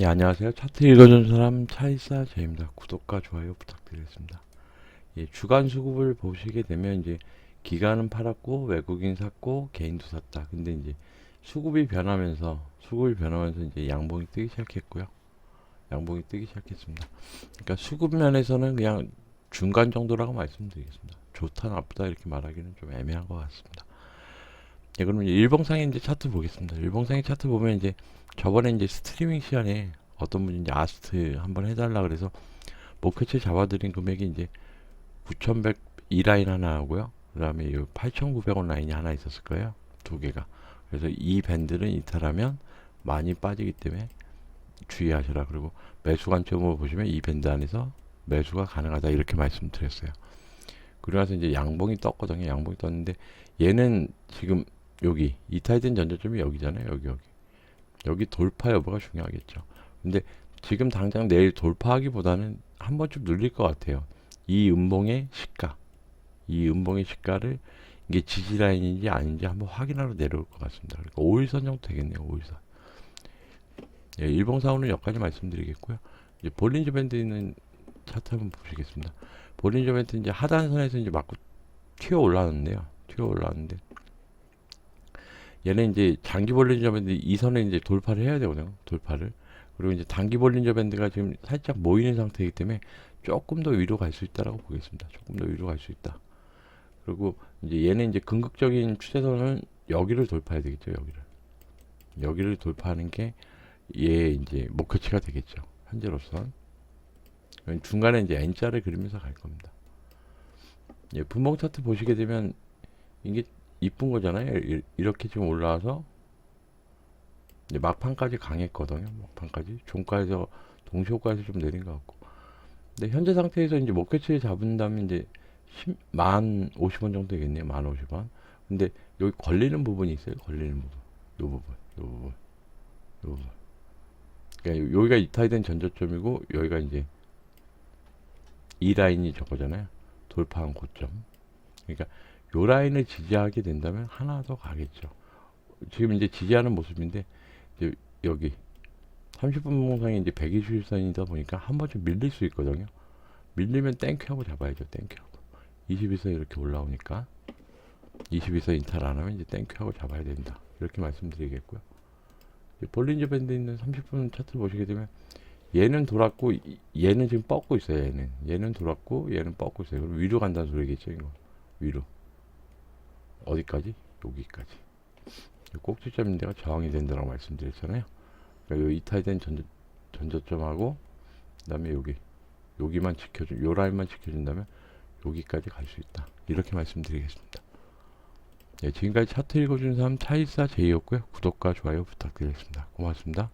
예, 안녕하세요. 차트 읽어준 사람 차이사 제입니다. 구독과 좋아요 부탁드리겠습니다. 예, 주간 수급을 보시게 되면 이제 기관은 팔았고 외국인 샀고 개인도 샀다. 근데 이제 수급이 변하면서 수급이 변하면서 이제 양봉이 뜨기 시작했고요. 양봉이 뜨기 시작했습니다. 그러니까 수급 면에서는 그냥 중간 정도라고 말씀드리겠습니다. 좋다 나쁘다 이렇게 말하기는 좀 애매한 것 같습니다. 예, 그러면 일봉상의 이제 차트 보겠습니다. 일봉상의 차트 보면 이제 저번에 이제 스트리밍 시간에 어떤 분이 이제 아스트 한번 해달라 그래서 목표치 잡아드린 금액이 이제 9,102 라인 하나 하고요. 그 다음에 이 8,900원 라인이 하나 있었을 거예요. 두 개가. 그래서 이 밴드는 이탈하면 많이 빠지기 때문에 주의하셔라. 그리고 매수 관점으로 보시면 이 밴드 안에서 매수가 가능하다. 이렇게 말씀드렸어요. 그리고 나서 이제 양봉이 떴거든요. 양봉이 떴는데 얘는 지금 여기 이탈된 전저점이 여기잖아요. 여기 여기. 여기 돌파 여부가 중요하겠죠. 근데 지금 당장 내일 돌파하기보다는 한 번쯤 눌릴 것 같아요. 이 음봉의 시가, 이 음봉의 시가를 이게 지지 라인인지 아닌지 한번 확인하러 내려올 것 같습니다. 그러니까 5일선 정도 되겠네요. 5일선. 예, 일봉상으로는 여기까지 말씀드리겠고요. 이제 볼린저 밴드 있는 차트 한번 보시겠습니다. 볼린저 밴드 이제 하단선에서 이제 맞고 튀어 올라왔는데요. 튀어 올라왔는데 얘는 이제 장기 볼린저 밴드 이 선에 이제 돌파를 해야 되거든요. 돌파를. 그리고 이제 단기 볼린저 밴드가 지금 살짝 모이는 상태이기 때문에 조금 더 위로 갈 수 있다라고 보겠습니다. 조금 더 위로 갈 수 있다. 그리고 이제 얘는 이제 궁극적인 추세선은 여기를 돌파해야 되겠죠. 여기를. 여기를 돌파하는 게얘 이제 목표치가 되겠죠. 현재로선. 중간에 이제 N자를 그리면서 갈 겁니다. 예, 분봉 차트 보시게 되면 이게 이쁜 거잖아요. 이- 이렇게 지금 올라와서 이제 막판까지 강했거든요. 막판까지 종가에서 동시호가에서 좀 내린 것 같고. 근데 현재 상태에서 이제 목표치를 잡은다면 이제 10, 만 50원 정도 되겠네요. 만 50원. 근데 여기 걸리는 부분이 있어요. 걸리는 부분. 요 부분. 요 부분. 요 부분. 그러니까 요- 여기가 이탈된 전저점이고 여기가 이제 이 라인이 저거잖아요. 돌파한 고점. 그러니까 요 라인을 지지하게 된다면 하나 더 가겠죠. 지금 이제 지지하는 모습인데 이제 여기 30분 봉상이 이제 120선이다 보니까 한 번쯤 밀릴 수 있거든요. 밀리면 땡큐하고 잡아야죠. 땡큐하고. 21선 이렇게 올라오니까 22선 인탈 안 하면 이제 땡큐하고 잡아야 된다. 이렇게 말씀드리겠고요. 볼린저 밴드 있는 30분 차트를 보시게 되면 얘는 돌았고 이- 얘는 지금 뻗고 있어요. 얘는 얘는 돌았고 얘는 뻗고 있어요. 그럼 위로 간다는 소리겠죠. 이거 위로 어디까지? 여기까지. 이 꼭지점인 데가 저항이 된다고 말씀드렸잖아요. 그러니까 요 이탈된 전저, 전저점하고 그다음에 여기 여기만 지켜준 요 라인만 지켜준다면 여기까지 갈 수 있다. 이렇게 말씀드리겠습니다. 네, 지금까지 차트 읽어준 사람 차이사 제이였고요. 구독과 좋아요 부탁드리겠습니다. 고맙습니다.